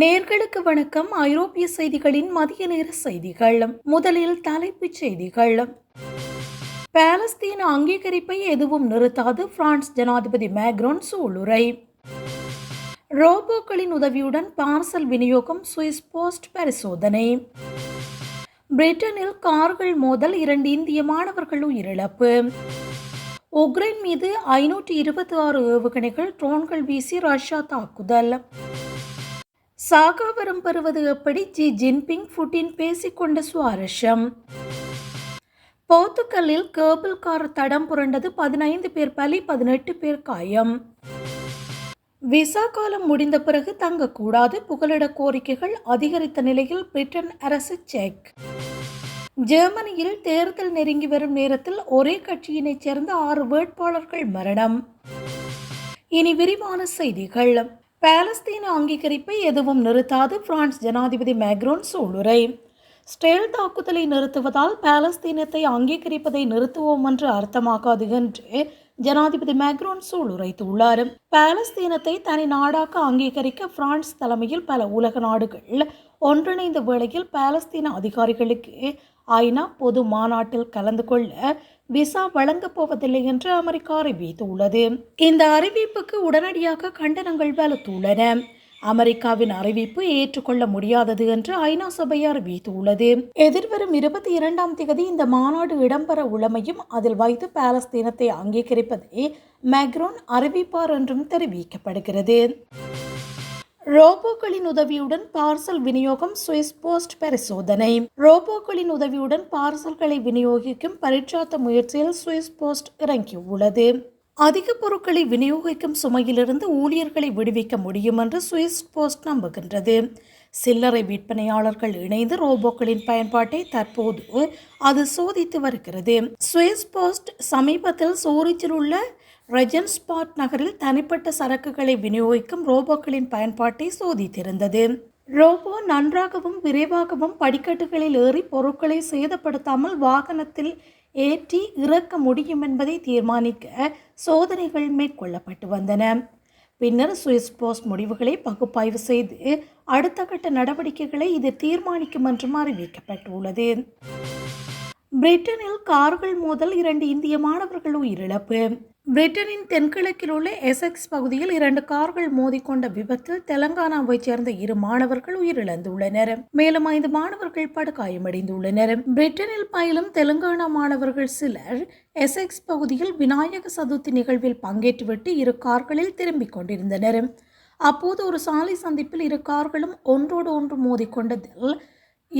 நேர்களுக்கு வணக்கம். ஐரோப்பிய செய்திகளின் மதிய நேர செய்திகள். முதலில் தலைப்புச் செய்திகள். பாலஸ்தீன அங்கீகரிப்பை எதுவும் நிறுத்தாது. பிரான்ஸ் ஜனாதிபதி மேக்ரோன் சூளுரை. ரோபோக்களின் உதவியுடன் பார்சல் விநியோகம் சுவிஸ் போஸ்ட் பரிசோதனை. பிரிட்டனில் கார்கள் மோதல் இரண்டு இந்திய மாணவர்கள் உயிரிழப்பு. உக்ரைன் மீது ஐநூற்றி இருபத்தி ஆறு ஏவுகணைகள் ட்ரோன்கள் வீசி ரஷ்யா தாக்குதல். சாகாவரம் பெறுவது எப்படி ஜி ஜின்பிங் புட்டின் பேசிக்கொண்ட சுவாரஸ்யம்? போர்த்துக்கல்லில் கேபிள் கார் தடம் புரண்டது பதினைந்து பேர் பலி பதினெட்டு பேர் காயம். விசா காலம் முடிந்த பிறகு தங்கக்கூடாது புகலிட கோரிக்கைகள் அதிகரித்த நிலையில் பிரிட்டன் அரசு செக். ஜெர்மனியில் தேர்தல் நெருங்கி வரும் நேரத்தில் ஒரே கட்சியினைச் சேர்ந்த ஆறு வேட்பாளர்கள் மரணம். இனி விரிவான செய்திகள். பாலஸ்தீன அங்கீகரிப்பை எதுவும் நிறுத்தாது பிரான்ஸ் ஜனாதிபதி மேக்ரோன் சூளுரை. ஸ்டேல் தாக்குதலை நிறுத்துவதால் பாலஸ்தீனத்தை அங்கீகரிப்பதை நிறுத்துவோம் என்று அர்த்தமாகாது என்று ஜனாதிபதி மேக்ரோன் சூளுரைத்துள்ளார் பாலஸ்தீனத்தை தனி நாடாக அங்கீகரிக்க பிரான்ஸ் தலைமையில் பல உலக நாடுகள் ஒன்றிணைந்த வேளையில் பாலஸ்தீன அதிகாரிகளுக்கு ஐநா பொது மாநாட்டில் கலந்து கொள்ள விசா வழங்கப் போவதில்லை என்று அமெரிக்கா அறிவித்துள்ளது. இந்த அறிவிப்புக்கு உடனடியாக கண்டனங்கள் வலுத்துள்ளன. அமெரிக்காவின் அறிவிப்பு ஏற்றுக்கொள்ள முடியாதது என்று ஐநா சபை அறிவித்துள்ளது. எதிர்வரும் இருபத்தி இரண்டாம் தேதி இந்த மாநாடு இடம்பெற உள்ளமையும் அதில் வைத்து பாலஸ்தீனத்தை அங்கீகரிப்பதை மேக்ரோன் அறிவிப்பார் என்றும் தெரிவிக்கப்படுகிறது. ரோபோக்களின் உதவியுடன் பார்சல் விநியோகம் சுவிஸ் போஸ்ட் பரிசோதனை. ரோபோக்களின் உதவியுடன் பார்சல்களை விநியோகிக்கும் பரீட்சாத்த முயற்சியில் சுவிஸ் போஸ்ட் இறங்கியுள்ளது. அதிக பொருட்களை விநியோகிக்கும் சுமையிலிருந்து ஊழியர்களை விடுவிக்க முடியும் என்று சுவிஸ் போஸ்ட் நம்புகின்றது. சில்லறை விற்பனையாளர்கள் இணைந்து ரோபோக்களின் பயன்பாட்டை தற்போது அது சோதித்து வருகிறது. சுவிஸ் போஸ்ட் சமீபத்தில் சூரிச்சில் உள்ள ரெஜன்ஸ்பாட் நகரில் தனிப்பட்ட சரக்குகளை விநியோகிக்கும் ரோபோக்களின் பயன்பாட்டை சோதித்திருந்தது. ரோபோ நன்றாகவும் விரைவாகவும் படிக்கட்டுகளில் ஏறி பொருட்களை சேதப்படுத்தாமல் வாகனத்தில் ஏற்றி இறக்க முடியும் என்பதை தீர்மானிக்க சோதனைகள் மேற்கொள்ளப்பட்டு வந்தன. பின்னர் சுவிஸ் போஸ்ட் முடிவுகளை பகுப்பாய்வு செய்து அடுத்த கட்ட நடவடிக்கைகளை இது தீர்மானிக்கும் என்றும் அறிவிக்கப்பட்டுள்ளது. பிரிட்டனில் கார்கள் மோதல் இரண்டு இந்திய மாணவர்கள் உயிரிழப்பு. பிரிட்டனின் தென்கிழக்கில் உள்ள எசெக்ஸ் பகுதியில் இரண்டு கார்கள் மோதிக்கொண்ட விபத்தில் தெலங்கானாவைச் சேர்ந்த இரு மாணவர்கள் உயிரிழந்துள்ளனர். மேலும் ஐந்து மாணவர்கள் படுகாயமடைந்துள்ளனர். பிரிட்டனில் பயிலும் தெலுங்கானா மாணவர்கள் சிலர் எசெக்ஸ் பகுதியில் விநாயக சதுர்த்தி நிகழ்வில் பங்கேற்றுவிட்டு இரு கார்களில் திரும்பிக் கொண்டிருந்தனர். அப்போது ஒரு சாலை சந்திப்பில் இரு கார்களும் ஒன்றோடு ஒன்று மோதிக்கொண்டதில்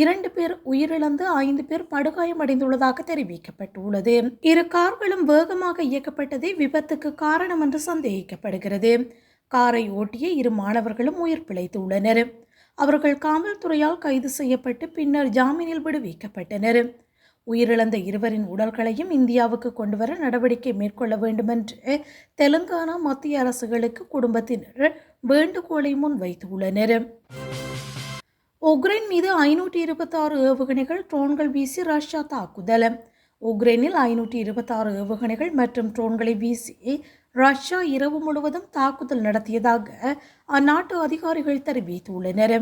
இரண்டு பேர் உயிரிழந்து ஐந்து பேர் படுகாயமடைந்துள்ளதாக தெரிவிக்கப்பட்டுள்ளது. இரு கார்களும் வேகமாக இயக்கப்பட்டதே விபத்துக்கு காரணம் என்று சந்தேகிக்கப்படுகிறது. காரை ஓட்டிய இரு மாணவர்களும் உயிர் பிழைத்துள்ளனர். அவர்கள் காவல்துறையால் கைது செய்யப்பட்டு பின்னர் ஜாமீனில் விடுவிக்கப்பட்டனர். உயிரிழந்த இருவரின் உடல்களையும் இந்தியாவுக்கு கொண்டுவர நடவடிக்கை மேற்கொள்ள வேண்டுமென்று தெலுங்கானா மத்திய அரசுகளுக்கு குடும்பத்தினர் வேண்டுகோளை முன்வைத்துள்ளனர். உக்ரைன் மீது ஐநூற்றி இருபத்தாறு ஏவுகணைகள் ட்ரோன்கள் வீசி ரஷ்யா தாக்குதல். உக்ரைனில் ஐநூற்றி இருபத்தாறு ஏவுகணைகள் மற்றும் ட்ரோன்களை வீசி ரஷ்யா இரவு முழுவதும் தாக்குதல் நடத்தியதாக அந்நாட்டு அதிகாரிகள் தெரிவித்துள்ளனர்.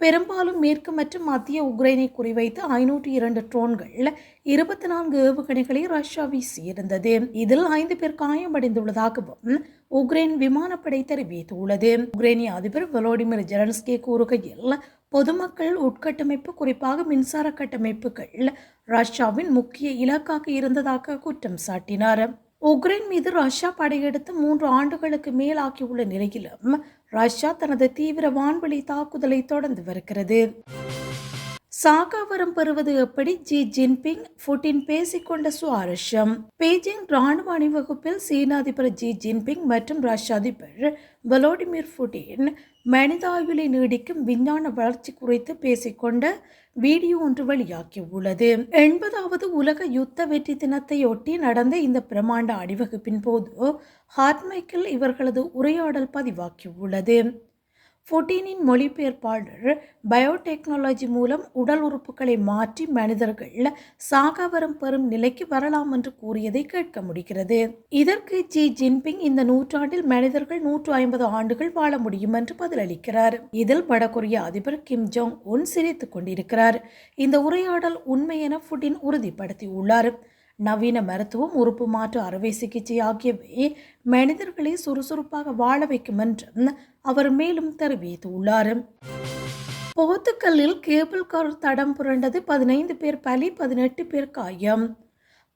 பெரும்பாலும் மேற்கு மற்றும் மத்திய உக்ரைனை குறிவைத்து ஐநூற்றி இரண்டு ட்ரோன்கள் இருபத்தி நான்கு ஏவுகணைகளை ரஷ்யா வீசியிருந்தது. இதில் ஐந்து பேர் காயமடைந்துள்ளதாகவும் உக்ரைன் விமானப்படை தெரிவித்துள்ளது. உக்ரைனிய அதிபர் வலோடிமிர் ஜெலன்ஸ்கே கூறுகையில் பொதுமக்கள் உட்கட்டமைப்பு குறிப்பாக மின்சார கட்டமைப்புகள் ரஷ்யாவின் முக்கிய இலக்காக இருந்ததாக குற்றம் சாட்டினார். உக்ரைன் மீது ரஷ்யா படையெடுத்து மூன்று ஆண்டுகளுக்கு மேலாக்கியுள்ள நிலையிலும் ரஷ்யா தனது தீவிர வான்வெளி தாக்குதலை தொடர்ந்து வருகிறது. சாகாவரம் பெறுவது எப்படி ஜி ஜின்பிங் புட்டின் பேசிக்கொண்ட சுவாரஸ்யம். பெய்ஜிங் ராணுவ அணிவகுப்பில் சீன அதிபர் ஜி ஜின்பிங் மற்றும் ரஷ்ய அதிபர் வலோடிமிர் புட்டின் மனித நீடிக்கும் விஞ்ஞான வளர்ச்சி குறித்து பேசிக்கொண்ட வீடியோ ஒன்று வெளியாகியுள்ளது. எண்பதாவது உலக யுத்த வெற்றி தினத்தையொட்டி நடந்த இந்த பிரமாண்ட அணிவகுப்பின் போது ஹார்ட்மைக்கில் இவர்களது உரையாடல் பதிவாகியுள்ளது. ஃபுட்டீனின் மொழிபெயர்ப்பாளர் பயோடெக்னாலஜி மூலம் உடல் உறுப்புகளை மாற்றி மனிதர்கள் சாகாவரம் பெறும் நிலைக்கு வரலாம் என்று கூறியதை கேட்க முடிகிறது. இதற்கு ஜி ஜின்பிங் இந்த நூற்றாண்டில் மனிதர்கள் நூற்று ஐம்பது ஆண்டுகள் வாழ முடியும் என்று பதிலளிக்கிறார். இதில் வடகொரிய அதிபர் கிம் ஜோங் உன் சிரித்துக் கொண்டிருக்கிறார். இந்த உரையாடல் உண்மை என புட்டின் உறுதிப்படுத்தியுள்ளார். நவீன மருத்துவம் உறுப்பு மாற்று அறுவை சிகிச்சை ஆகியவை மனிதர்களை சுறுசுறுப்பாக வாழ வைக்கும் என்றும் அவர் மேலும் தெரிவித்துள்ளார். போத்துக்கல்லில் கேபிள் கார் தடம் புரண்டது பதினைந்து பேர் பலி பதினெட்டு பேர் காயம்.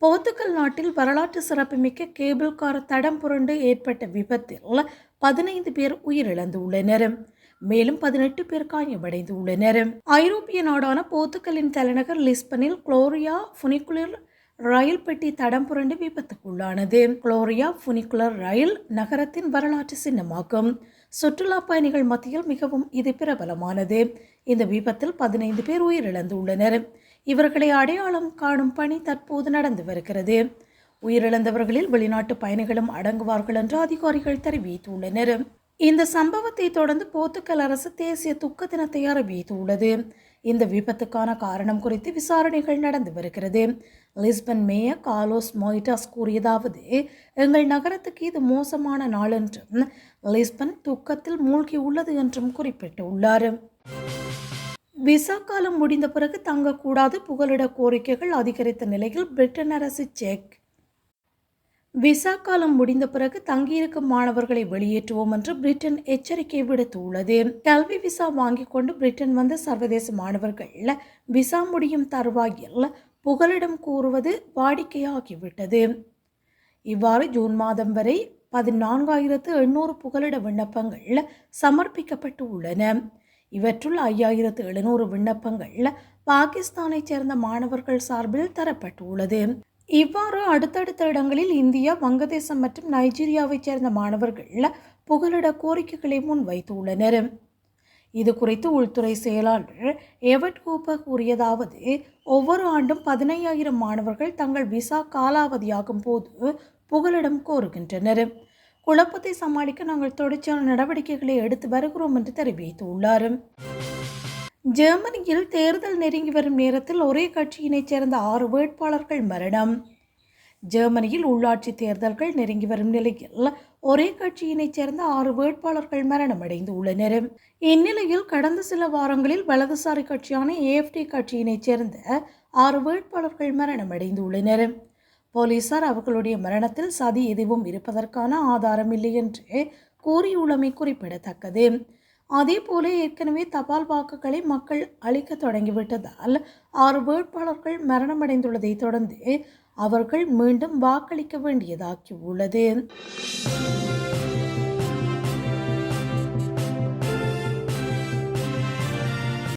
போத்துக்கல் நாட்டில் வரலாற்று சிறப்புமிக்க கேபிள் கார் தடம் புரண்டு ஏற்பட்ட விபத்தில் பதினைந்து பேர் உயிரிழந்துள்ளனர். மேலும் பதினெட்டு பேர் காயமடைந்துள்ளனர். ஐரோப்பிய நாடான போர்த்துக்கலின் தலைநகர் லிஸ்பனில் குளோரியா ஃபுனிகுலர் ரயில் பெட்டி தடம் புரண்டு விபத்துக்குள்ளானது. குளோரியா ஃபுனிகுலர் ரயில் நகரத்தின் வரலாற்று சின்னமாகும். சுற்றுலா பயணிகள் மத்தியில் மிகவும் இது பிரபலமானது. இந்த விபத்தில் பதினைந்து பேர் உயிரிழந்துள்ளனர். இவர்களை அடையாளம் காணும் பணி தற்போது நடந்து வருகிறது. உயிரிழந்தவர்களில் வெளிநாட்டு பயணிகளும் அடங்குவார்கள் என்று அதிகாரிகள் தெரிவித்துள்ளனர். இந்த சம்பவத்தை தொடர்ந்து போர்த்துக்கல் அரசு தேசிய துக்க தினத்தை அறிவித்துள்ளது. இந்த விபத்துக்கான காரணம் குறித்து விசாரணைகள் நடந்து வருகிறது. லிஸ்பன் மேயர் காலோஸ் மொய்டாஸ் கூறியதாவது எங்கள் நகரத்துக்கு இது மோசமான நாள் என்றும் லிஸ்பன் துக்கத்தில் மூழ்கி உள்ளது என்றும் குறிப்பிட்டுள்ளார். விசா காலம் முடிந்த பிறகு தங்கக்கூடாது புகலிட கோரிக்கைகள் அதிகரித்த நிலையில் பிரிட்டன் அரசு செக் விசா காலம் முடிந்த பிறகு தங்கியிருக்கும் மாணவர்களை வெளியேற்றுவோம் என்று பிரிட்டன் எச்சரிக்கை விடுத்துள்ளது. கல்வி விசா வாங்கிக் கொண்டு பிரிட்டன் வந்த சர்வதேச மாணவர்கள் விசா முடியும் தருவாயில் புகலிடம் கூறுவது வாடிக்கையாகிவிட்டது. இவ்வாறு ஜூன் மாதம் வரை பதினான்காயிரத்து எண்ணூறு புகலிட விண்ணப்பங்கள் சமர்ப்பிக்கப்பட்டு உள்ளன இவற்றுள் ஐயாயிரத்து எழுநூறு விண்ணப்பங்கள் பாகிஸ்தானைச் சேர்ந்த மாணவர்கள் சார்பில் தரப்பட்டுள்ளது. இவ்வாறு அடுத்தடுத்த இடங்களில் இந்தியா வங்கதேசம் மற்றும் நைஜீரியாவைச் சேர்ந்த மாணவர்கள் புகலிட கோரிக்கைகளை முன்வைத்துள்ளனர். இது குறித்து உள்துறை செயலாளர் எவட் கூப்பர் கூறியதாவது ஒவ்வொரு ஆண்டும் பதினையாயிரம் மாணவர்கள் தங்கள் விசா காலாவதியாகும் போது புகலிடம் கோருகின்றனர். குழப்பத்தை சமாளிக்க நாங்கள் தொடர்ச்சியான நடவடிக்கைகளை எடுத்து வருகிறோம் என்று தெரிவித்துள்ளார். ஜெர்மனியில் தேர்தல் நெருங்கி வரும் நேரத்தில் ஒரே கட்சியினைச் சேர்ந்த ஆறு வேட்பாளர்கள் மரணம். ஜெர்மனியில் உள்ளாட்சி தேர்தல்கள் நெருங்கி வரும் நிலையில் ஒரே கட்சியினைச் சேர்ந்த ஆறு வேட்பாளர்கள் மரணமடைந்து உள்ளனர். இந்நிலையில் கடந்த சில வாரங்களில் வலதுசாரி கட்சியான ஏஎஃப்டி கட்சியினைச் சேர்ந்த ஆறு வேட்பாளர்கள் மரணமடைந்துள்ளனர் போலீசார் அவர்களுடைய மரணத்தில் சதி எதுவும் இருப்பதற்கான ஆதாரம் இல்லை என்று கூறியுள்ளமை குறிப்பிடத்தக்கது. அதே போல ஏற்கனவே தபால் வாக்குகளை மக்கள் அளிக்க தொடங்கிவிட்டதால் ஆறு வேட்பாளர்கள் மரணமடைந்துள்ளதை தொடர்ந்து அவர்கள் மீண்டும் வாக்களிக்க வேண்டியதாகி உள்ளது